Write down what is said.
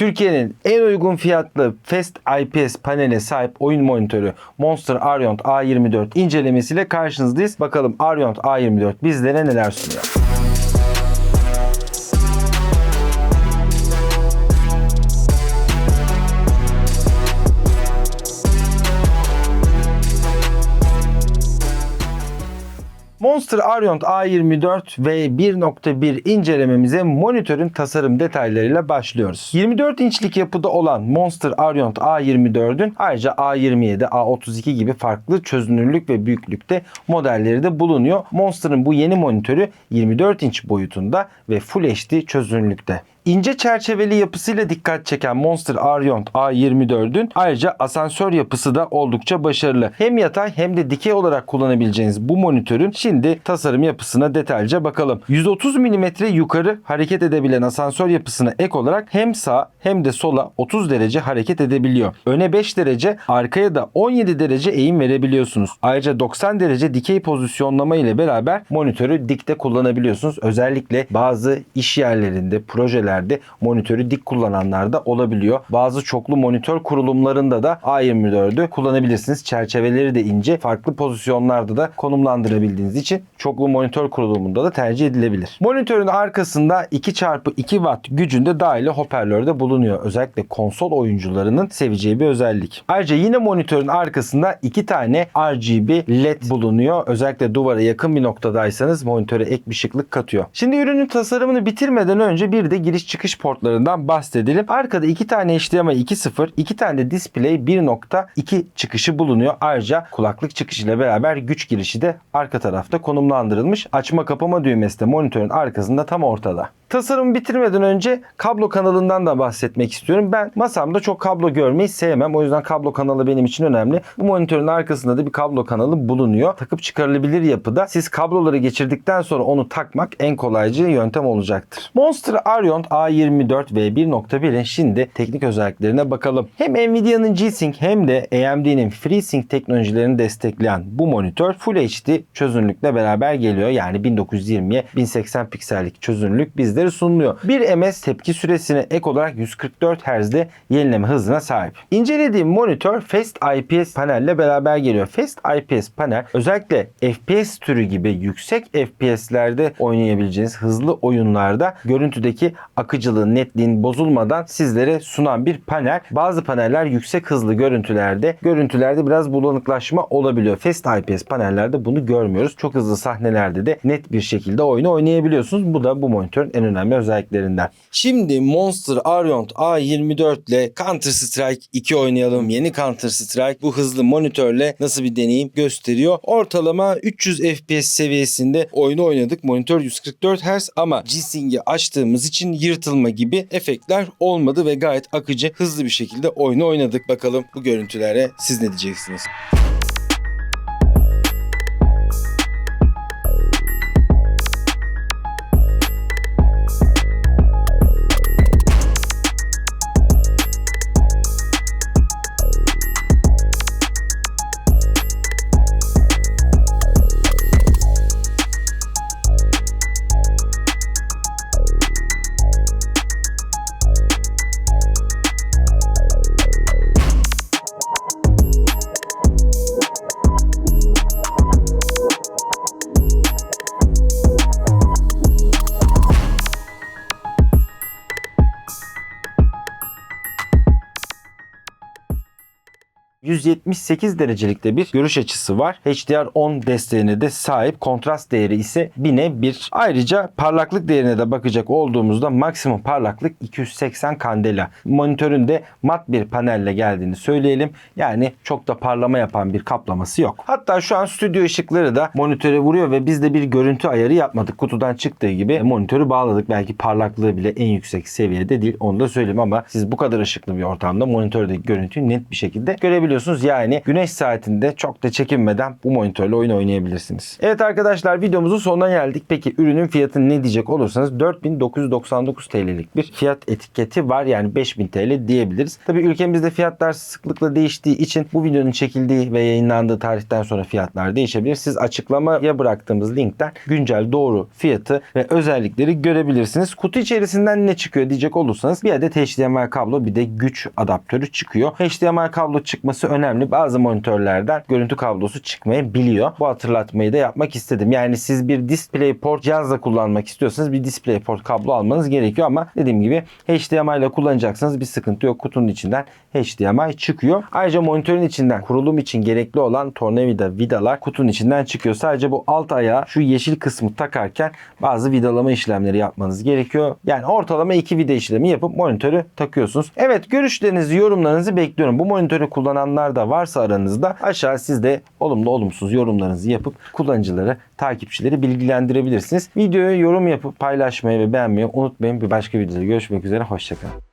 Türkiye'nin en uygun fiyatlı Fast IPS panele sahip oyun monitörü Monster Ariont A24 incelemesiyle karşınızdayız. Bakalım Ariont A24 bizlere neler sunuyor. Monster Ariont A24 ve 1.1 incelememize monitörün tasarım detaylarıyla başlıyoruz. 24 inçlik yapıda olan Monster Ariont A24'ün ayrıca A27, A32 gibi farklı çözünürlük ve büyüklükte modelleri de bulunuyor. Monster'ın bu yeni monitörü 24 inç boyutunda ve Full HD çözünürlükte. İnce çerçeveli yapısıyla dikkat çeken Monster Ariont A24'ün ayrıca asansör yapısı da oldukça başarılı. Hem yatay hem de dikey olarak kullanabileceğiniz bu monitörün şimdi tasarım yapısına detaylıca bakalım. 130 mm yukarı hareket edebilen asansör yapısına ek olarak hem sağ hem de sola 30 derece hareket edebiliyor. Öne 5 derece, arkaya da 17 derece eğim verebiliyorsunuz. Ayrıca 90 derece dikey pozisyonlama ile beraber monitörü dikte kullanabiliyorsunuz. Özellikle bazı iş yerlerinde, projelerde monitörü dik kullananlar da olabiliyor. Bazı çoklu monitör kurulumlarında da A24'ü kullanabilirsiniz. Çerçeveleri de ince. Farklı pozisyonlarda da konumlandırabildiğiniz için çoklu monitör kurulumunda da tercih edilebilir. Monitörün arkasında 2x2 watt gücünde dahili hoparlör de bulunuyor. Özellikle konsol oyuncularının seveceği bir özellik. Ayrıca yine monitörün arkasında iki tane RGB LED bulunuyor. Özellikle duvara yakın bir noktadaysanız monitöre ek bir şıklık katıyor. Şimdi ürünün tasarımını bitirmeden önce bir de giriş çıkış portlarından bahsedelim. Arkada iki tane HDMI 2.0, iki tane de Display 1.2 çıkışı bulunuyor. Ayrıca kulaklık çıkışıyla beraber güç girişi de arka tarafta konumlandırılmış. Açma kapama düğmesi de monitörün arkasında tam ortada. Tasarımı bitirmeden önce kablo kanalından da bahsetmek istiyorum. Ben masamda çok kablo görmeyi sevmem. O yüzden kablo kanalı benim için önemli. Bu monitörün arkasında da bir kablo kanalı bulunuyor. Takıp çıkarılabilir yapıda. Siz kabloları geçirdikten sonra onu takmak en kolaycı yöntem olacaktır. Monster Ariont A24 ve 1.1'in şimdi teknik özelliklerine bakalım. Hem Nvidia'nın G-Sync hem de AMD'nin FreeSync teknolojilerini destekleyen bu monitör Full HD çözünürlükle beraber geliyor. Yani 1920'ye 1080 piksellik çözünürlük bizde bizlere sunuluyor. 1 ms tepki süresine ek olarak 144 Hz'de yenileme hızına sahip. İncelediğim monitör Fast IPS panelle beraber geliyor. Fast IPS panel özellikle FPS türü gibi yüksek FPS'lerde oynayabileceğiniz hızlı oyunlarda görüntüdeki akıcılığın, netliğin bozulmadan sizlere sunan bir panel. Bazı paneller yüksek hızlı görüntülerde, görüntülerde biraz bulanıklaşma olabiliyor. Fast IPS panellerde bunu görmüyoruz. Çok hızlı sahnelerde de net bir şekilde oyunu oynayabiliyorsunuz. Bu da bu monitörün en önemli özelliklerinden. Şimdi Monster Ariont A24 ile Counter Strike 2 oynayalım. Yeni Counter Strike bu hızlı monitörle nasıl bir deneyim gösteriyor. Ortalama 300 FPS seviyesinde oyunu oynadık. Monitör 144 Hz ama G-Sync'i açtığımız için yırtılma gibi efektler olmadı ve gayet akıcı hızlı bir şekilde oyunu oynadık. Bakalım bu görüntülere siz ne diyeceksiniz? ...178 derecelikte bir görüş açısı var. HDR10 desteğine de sahip. Kontrast değeri ise 1000'e 1. Ayrıca parlaklık değerine de bakacak olduğumuzda maksimum parlaklık 280 kandela. Monitörün de mat bir panelle geldiğini söyleyelim. Yani çok da parlama yapan bir kaplaması yok. Hatta şu an stüdyo ışıkları da monitöre vuruyor ve biz de bir görüntü ayarı yapmadık. Kutudan çıktığı gibi monitörü bağladık. Belki parlaklığı bile en yüksek seviyede değil. Onu da söyleyeyim ama siz bu kadar ışıklı bir ortamda monitördeki görüntüyü net bir şekilde görebiliyorsunuz kullanabiliyorsunuz. Yani güneş saatinde çok da çekinmeden bu monitörle oyun oynayabilirsiniz. Evet arkadaşlar videomuzun sonuna geldik. Peki ürünün fiyatını ne diyecek olursanız 4999 TL'lik bir fiyat etiketi var. Yani 5000 TL diyebiliriz. Tabii ülkemizde fiyatlar sıklıkla değiştiği için bu videonun çekildiği ve yayınlandığı tarihten sonra fiyatlar değişebilir. Siz açıklamaya bıraktığımız linkten güncel doğru fiyatı ve özellikleri görebilirsiniz. Kutu içerisinden ne çıkıyor diyecek olursanız bir adet HDMI kablo bir de güç adaptörü çıkıyor. HDMI kablo çıkması önemli. Bazı monitörlerden görüntü kablosu çıkmayabiliyor. Bu hatırlatmayı da yapmak istedim. Yani siz bir DisplayPort cihazla kullanmak istiyorsanız bir DisplayPort kablo almanız gerekiyor ama dediğim gibi HDMI ile kullanacaksanız bir sıkıntı yok. Kutunun içinden HDMI çıkıyor. Ayrıca monitörün içinden kurulum için gerekli olan tornavida vidalar kutunun içinden çıkıyor. Sadece bu alt ayağı şu yeşil kısmı takarken bazı vidalama işlemleri yapmanız gerekiyor. Yani ortalama iki vida işlemi yapıp monitörü takıyorsunuz. Evet görüşlerinizi, yorumlarınızı bekliyorum. Bu monitörü kullananlar da varsa aranızda aşağı siz de olumlu olumsuz yorumlarınızı yapıp kullanıcıları, takipçileri bilgilendirebilirsiniz. Videoya yorum yapıp paylaşmayı ve beğenmeyi unutmayın. Bir başka videoda görüşmek üzere. Hoşçakalın.